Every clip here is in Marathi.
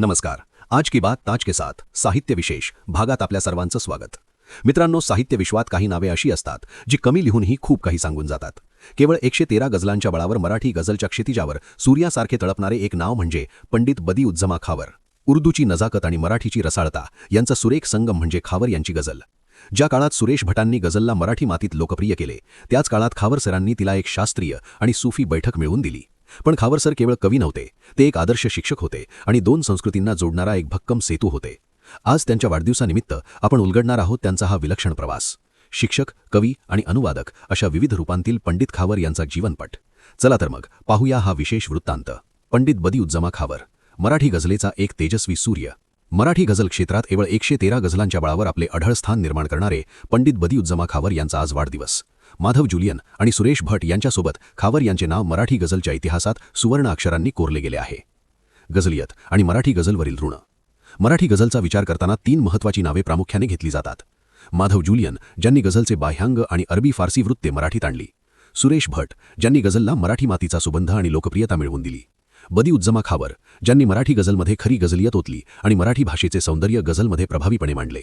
नमस्कार. आज की बात ताज के साथ. साहित्य विशेष. भागात आपल्या सर्वांचं स्वागत. मित्रांनो साहित्य विश्वात काही नावे अशी असतात जी कमी लिहूनही खूप काही सांगून जातात. केवळ एकशे तेरा गझलांच्या बळावर मराठी गझलच्या क्षितिजावर सूर्यासारखे तळपणारे एक नाव म्हणजे पंडित बदी उज्जमा खावर. उर्दूची नजाकत आणि मराठीची रसाळता यांचा सुरेख संगम म्हणजे खावर यांची गझल. ज्या काळात सुरेश भटांनी गझलला मराठी मातीत लोकप्रिय केले त्याच काळात खावर सरांनी तिला एक शास्त्रीय आणि सूफी बैठक मिळवून दिली. पण खावर सर केवळ कवी नव्हते. ते एक आदर्श शिक्षक होते आणि दोन संस्कृतींना जोडणारा एक भक्कम सेतू होते. आज त्यांच्या वाढदिवसानिमित्त आपण उलगडणार आहोत त्यांचा हा विलक्षण प्रवास. शिक्षक कवी आणि अनुवादक अशा विविध रूपांतील पंडित खावर यांचा जीवनपट. चला तर मग पाहूया हा विशेष वृत्तांत. पंडित बदी उज्जमा खावर मराठी गझलेचा एक तेजस्वी सूर्य. मराठी गझल क्षेत्रात केवळ एकशे तेरा गझलांच्या बळावर आपले अढळ स्थान निर्माण करणारे पंडित बदिउज्जमा खावर यांचा आज वाढदिवस. माधव जुलियन आणि सुरेश भट यांच्यासोबत खावर यांचे नाव मराठी गझलच्या इतिहासात सुवर्ण अक्षरांनी कोरले गेले आहे. गझलियत आणि मराठी गझलवरील ऋण. मराठी गझलचा विचार करताना तीन महत्त्वाची नावे प्रामुख्याने घेतली जातात. माधव जुलियन ज्यांनी गझलचे बाह्यांग आणि अरबी फारसी वृत्ते मराठीत आणली. सुरेश भट ज्यांनी गझलला मराठी मातीचा सुबंध आणि लोकप्रियता मिळवून दिली. बदी उज्जमा खावर ज्यांनी मराठी गझलमध्ये खरी गझलियत ओतली आणि मराठी भाषेचे सौंदर्य गझलमध्ये प्रभावीपणे मांडले.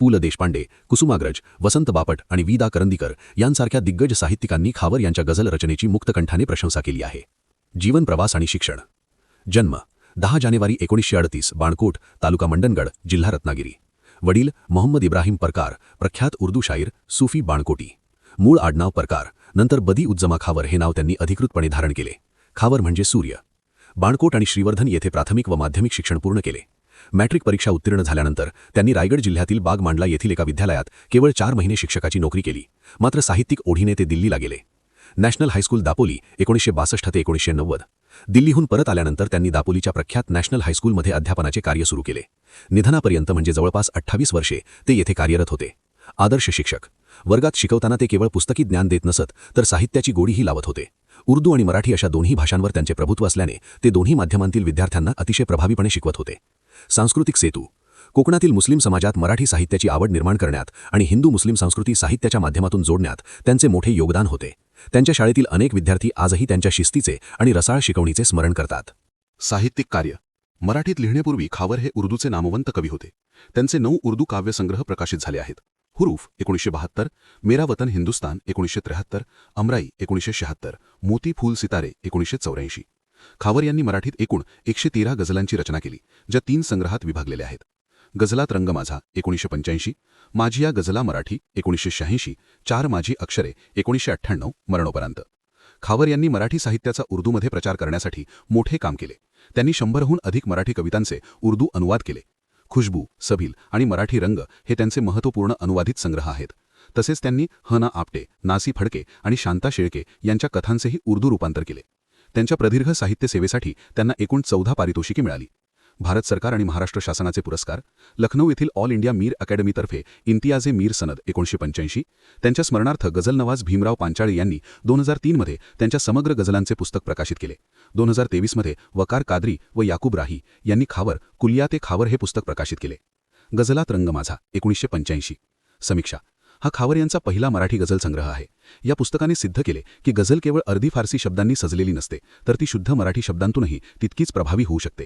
पु ल देशपांडे कुसुमाग्रज वसंत बापट आणि विदा करंदीकर यांसारख्या दिग्गज साहित्यिकांनी खावर यांच्या गझल रचनेची मुक्तकंठाने प्रशंसा केली आहे. जीवन प्रवास आणि शिक्षण. जन्म दहा जानेवारी एकोणीसशे अडतीस बाणकोट तालुका मंडणगड जिल्हा रत्नागिरी. वडील मोहम्मद इब्राहिम परकार प्रख्यात उर्दू शाहीर सुफी बाणकोटी. मूळ आडनाव परकार नंतर बदी उज्जमा खावर हे नाव त्यांनी अधिकृतपणे धारण केले. खावर म्हणजे सूर्य. बाणकोट आणि श्रीवर्धन येथे प्राथमिक व माध्यमिक शिक्षण पूर्ण केले. मॅट्रिक परीक्षा उत्तीर्ण झाल्यानंतर त्यांनी रायगड जिल्ह्यातील बाग मांडला येथील एका विद्यालयात केवळ चार महिने शिक्षकाची नोकरी केली मात्र साहित्यिक ओढीने ते दिल्लीला गेले. नॅशनल हायस्कूल दापोली एकोणीसशे बासष्ट ते एकोणीसशे नव्वद. दिल्लीहून परत आल्यानंतर त्यांनी दापोलीच्या प्रख्यात नॅशनल हायस्कूलमध्ये अध्यापनाचे कार्य सुरू केले. निधनापर्यंत म्हणजे जवळपास अठ्ठावीस वर्षे ते येथे कार्यरत होते. आदर्श शिक्षक. वर्गात शिकवताना ते केवळ पुस्तकी ज्ञान देत नसत तर साहित्याची गोडीही लावत होते. उर्दू आणि मराठी अशा दोन्ही भाषांवर त्यांचे प्रभुत्व असल्याने ते दोन्ही माध्यमांतील विद्यार्थ्यांना अतिशय प्रभावीपणे शिकवत होते. सांस्कृतिक सेतू. कोकणातील मुस्लिम समाजात मराठी साहित्याची आवड निर्माण करण्यात आणि हिंदू मुस्लिम संस्कृती साहित्याच्या माध्यमातून जोडण्यात त्यांचे मोठे योगदान होते. त्यांच्या शाळेतील अनेक विद्यार्थी आजही त्यांच्या शिस्तीचे आणि रसाळ शिकवणीचे स्मरण करतात. साहित्यिक कार्य. मराठीत लिहिण्यापूर्वी खावर हे उर्दूचे नामवंत कवी होते. त्यांचे नऊ उर्दू काव्यसंग्रह प्रकाशित झाले आहेत. हुरूफ एकोणीसशे बहात्तर मेरा वतन हिंदुस्तान एकोणीसशे त्र्याहत्तर अमराई एकोणीसशे शहात्तर मोती फूल सितारे एकोणीसशे चौऱ्याऐंशी. खावर यांनी मराठीत एकूण एकशे तेरा गझलांची रचना केली ज्या तीन संग्रहात विभागलेल्या आहेत. गझलात रंग माझा एकोणीसशे पंच्याऐंशी माझी या गझला मराठी एकोणीसशे शहाऐंशी चार माझी अक्षरे एकोणीसशे अठ्ठ्याण्णव मरणोपरांत. खावर यांनी मराठी साहित्याचा उर्दूमध्ये प्रचार करण्यासाठी मोठे काम केले. त्यांनी शंभरहून अधिक मराठी कवितांचे उर्दू अनुवाद केले. खुशबू सभील आणि मराठी रंग हे त्यांचे महत्त्वपूर्ण अनुवादित संग्रह आहेत. तसेच त्यांनी हना आपटे नासी फडके आणि शांता शेळके यांच्या कथांचेही उर्दू रूपांतर केले. त्यांच्या प्रदीर्घ साहित्य सेवेसाठी त्यांना एकूण चौदा पारितोषिके मिळाली. भारत सरकार आणि महाराष्ट्र शासनाचे पुरस्कार लखनौ येथील ऑल इंडिया मीर अकॅडमीतर्फे इम्तियाजे मीर सनद एकोणीसशे पंच्याऐंशी त्यांच्या स्मरणार्थ गझल नवाज भीमराव पांचाळे यांनी दोन हजार तीनमध्ये त्यांच्या समग्र गझलांचे पुस्तक प्रकाशित केले. दोन हजार तेवीसमध्ये वकार कादरी व याकूब राही यांनी खावर कुलिया ते खावर हे पुस्तक प्रकाशित केले. गझलात रंग माझा एकोणीसशे पंच्याऐंशी. समीक्षा हा खावर यांचा पहिला मराठी गझल संग्रह आहे. या पुस्तकाने सिद्ध केले की गझल केवळ अर्धी फारसी शब्दांनी सजलेली नसते तर ती शुद्ध मराठी शब्दांतूनही तितकीच प्रभावी होऊ शकते.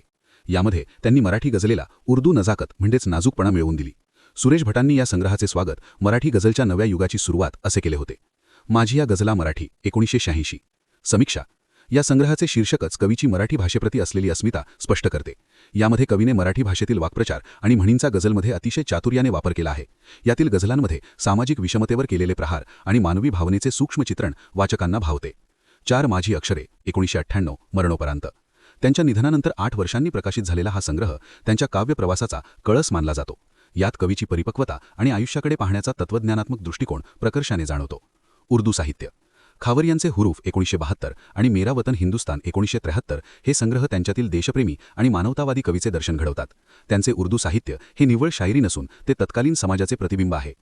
यामध्ये त्यांनी मराठी गझलेला उर्दू नजाकत म्हणजेच नाजूकपणा मिळवून दिली. सुरेश भटांनी या संग्रहाचे स्वागत मराठी गझलच्या नव्या युगाची सुरुवात असे केले होते. माझी या गझला मराठी एकोणीसशे शहाऐंशी. समीक्षा. या संग्रहाचे शीर्षकच कवीची मराठी भाषेप्रती असलेली अस्मिता स्पष्ट करते. यामध्ये कवीने मराठी भाषेतील वाक्प्रचार आणि म्हणींचा गझलमध्ये अतिशय चातुर्याने वापर केला आहे. यातील गझलांमध्ये सामाजिक विषमतेवर केलेले प्रहार आणि मानवी भावनेचे सूक्ष्म चित्रण वाचकांना भावते. चार माझी अक्षरे एकोणीसशे अठ्ठ्याण्णव मरणोपरांत. त्यांच्या निधनानंतर आठ वर्षांनी प्रकाशित झालेला हा संग्रह त्यांच्या काव्यप्रवासाचा कळस मानला जातो. यात कवीची परिपक्वता आणि आयुष्याकडे पाहण्याचा तत्वज्ञानात्मक दृष्टिकोन प्रकर्षाने जाणवतो. उर्दू साहित्य. खावर यांचे हुरूफ एकोणीसशे बहात्तर आणि मेरा वतन हिंदुस्तान एकोणीसशे त्र्याहत्तर हे संग्रह त्यांच्यातील देशप्रेमी आणि मानवतावादी कवीचे दर्शन घडवतात. त्यांचे उर्दू साहित्य हे निव्वळ शायरी नसून ते तत्कालीन समाजाचे प्रतिबिंब आहे.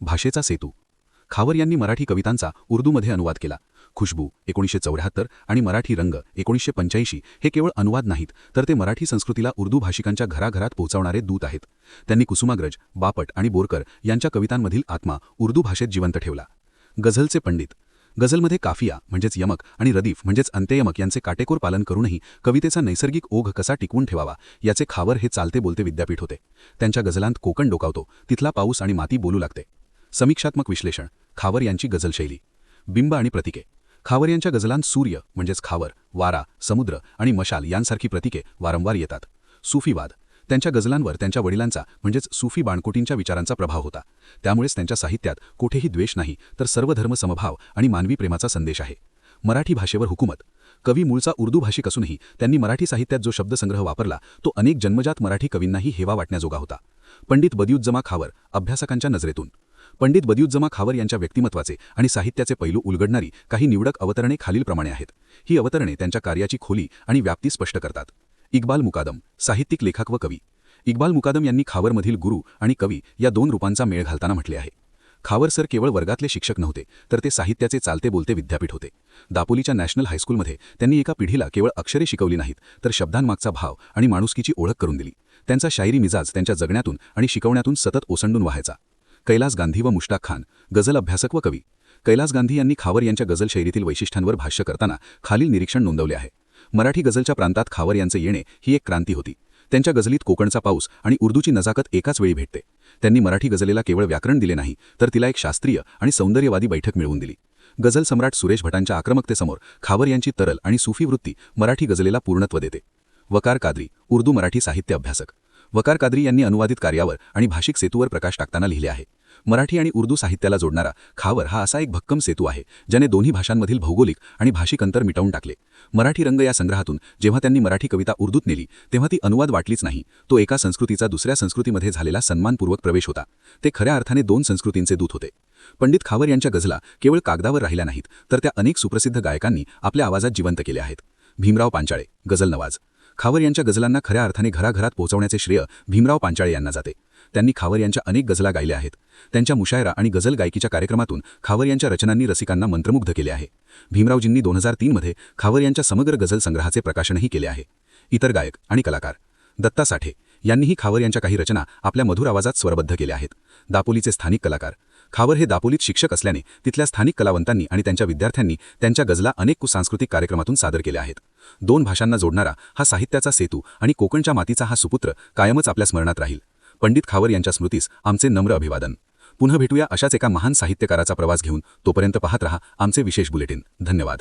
भाषेचा सेतू. खावर यांनी मराठी कवितांचा उर्दूमध्ये अनुवाद केला. खुशबू एकोणीसशे चौऱ्याहत्तर आणि मराठी रंग एकोणीसशे पंच्याऐंशी हे केवळ अनुवाद नाहीत तर ते मराठी संस्कृतीला उर्दू भाषिकांच्या घराघरात पोहोचवणारे दूत आहेत. त्यांनी कुसुमाग्रज बापट आणि बोरकर यांच्या कवितांमधील आत्मा उर्दू भाषेत जिवंत ठेवला. गझलचे पंडित. गझलमध्ये काफिया म्हणजेच यमक आणि रदीफ म्हणजेच अंत्ययमक यांचे काटेकोर पालन करूनही कवितेचा नैसर्गिक ओघ कसा टिकवून ठेवावा याचे खावर हे चालते बोलते विद्यापीठ होते. त्यांच्या गझलांत कोकण डोकावतो तिथला पाऊस आणि माती बोलू लागते. समीक्षात्मक विश्लेषण खावर यांची गझलशैली. बिंब आणि प्रतिके. खावर यांच्या गझलांत सूर्य म्हणजेच खावर वारा समुद्र आणि मशाल यांसारखी प्रतीके वारंवार येतात. सुफीवाद. त्यांच्या गझलांवर त्यांच्या वडिलांचा म्हणजेच सुफी बाणकोटींच्या विचारांचा प्रभाव होता. त्यामुळेच त्यांच्या साहित्यात कोठेही द्वेष नाही तर सर्वधर्म समभाव आणि मानवी प्रेमाचा संदेश आहे. मराठी भाषेवर हुकूमत. कवी मूळचा उर्दू भाषिक असूनही त्यांनी मराठी साहित्यात जो शब्दसंग्रह वापरला तो अनेक जन्मजात मराठी कवींनाही हेवा वाटण्याजोगा होता. पंडित बदियुज्जमा खावर अभ्यासकांच्या नजरेतून. पंडित बदियुज्जमा खावर यांच्या व्यक्तिमत्वाचे आणि साहित्याचे पैलू उलगडणारी काही निवडक अवतरणे खालीलप्रमाणे आहेत. ही अवतरणे त्यांच्या कार्याची खोली आणि व्याप्ती स्पष्ट करतात. इक्बाल मुकादम साहित्यिक लेखक व कवी. इक्बाल मुकादम यांनी खावरमधील गुरु आणि कवी या दोन रूपांचा मेळ घालताना म्हटले आहे. खावर सर केवळ वर्गातले शिक्षक नव्हते तर ते साहित्याचे चालते बोलते विद्यापीठ होते. दापोलीच्या नॅशनल हायस्कूलमध्ये त्यांनी एका पिढीला केवळ अक्षरे शिकवली नाहीत तर शब्दांमागचा भाव आणि माणुसकीची ओळख करून दिली. त्यांचा शायरी मिजाज त्यांच्या जगण्यातून आणि शिकवण्यातून सतत ओसंडून व्हायचा. कैलास गांधी व मुश्ताक खान गझल अभ्यासक व कवी. कैलास गांधी यांनी खावर यांच्या गझल शैलीतील वैशिष्ट्यांवर भाष्य करताना खालील निरीक्षण नोंदवले आहे. मराठी गझलच्या प्रांतात खावर यांचे येणे ही एक क्रांती होती. त्यांच्या गझलीत कोकणचा पाऊस आणि उर्दूची नजाकत एकाच वेळी भेटते. त्यांनी मराठी गझलेला केवळ व्याकरण दिले नाही तर तिला एक शास्त्रीय आणि सौंदर्यवादी बैठक मिळवून दिली. गझल सम्राट सुरेश भटांच्या आक्रमकतेसमोर खावर यांची तरल आणि सुफी वृत्ती मराठी गझलेला पूर्णत्व देते. वकार कादरी उर्दू मराठी साहित्य अभ्यासक. वकार कादरी यांनी अनुवादित कार्यावर आणि भाषिक सेतूवर प्रकाश टाकताना लिहिले आहे. मराठी आणि उर्दू साहित्याला जोडणारा खावर हा असा एक भक्कम सेतू आहे ज्याने दोन्ही भाषांमधील भौगोलिक आणि भाषिक अंतर मिटवून टाकले. मराठी रंग या संग्रहातून जेव्हा त्यांनी मराठी कविता उर्दूत नेली तेव्हा ती अनुवाद वाटलीच नाही. तो एका संस्कृतीचा दुसऱ्या संस्कृतीमध्ये झालेला सन्मानपूर्वक प्रवेश होता. ते खऱ्या अर्थाने दोन संस्कृतींचे दूत होते. पंडित खावर यांच्या गझला केवळ कागदावर राहिल्या नाहीत तर त्या अनेक सुप्रसिद्ध गायकांनी आपल्या आवाजात जिवंत केल्या आहेत. भीमराव पांचाळे गझल नवाज खावर यांच्या गझलांना खऱ्या अर्थाने घराघरात पोहोचवण्याचे श्रेय भीमराव पांचाळे यांना जाते. त्यांनी खावर यांच्या अनेक गझला गायल्या आहेत. त्यांच्या मुशायरा आणि गझल गायकीच्या कार्यक्रमातून खावर यांच्या रचनांनी रसिकांना मंत्रमुग्ध केले आहे. भीमरावजींनी दोन हजार तीनमध्ये खावर यांच्या समग्र गझल संग्रहाचे प्रकाशनही केले आहे. इतर गायक आणि कलाकार दत्ता साठे यांनीही खावर यांच्या काही रचना आपल्या मधुर आवाजात स्वरबद्ध केल्या आहेत. दापोलीचे स्थानिक कलाकार खावर हे दापोलीत शिक्षक असल्याने तिथल्या स्थानिक कलावंतांनी आणि त्यांच्या विद्यार्थ्यांनी त्यांच्या गजला अनेक सांस्कृतिक कार्यक्रमातून सादर केल्या आहेत. दोन भाषांना जोडणारा हा साहित्याचा सेतू आणि कोकणच्या मातीचा हा सुपुत्र कायमच आपल्या स्मरणात राहील. पंडित खावर यांच्या स्मृतीस आमचे नम्र अभिवादन. पुन्हा भेटूया अशाच एका महान साहित्यकाराचा प्रवास घेऊन तोपर्यंत पाहत रहा आमचे विशेष बुलेटिन. धन्यवाद.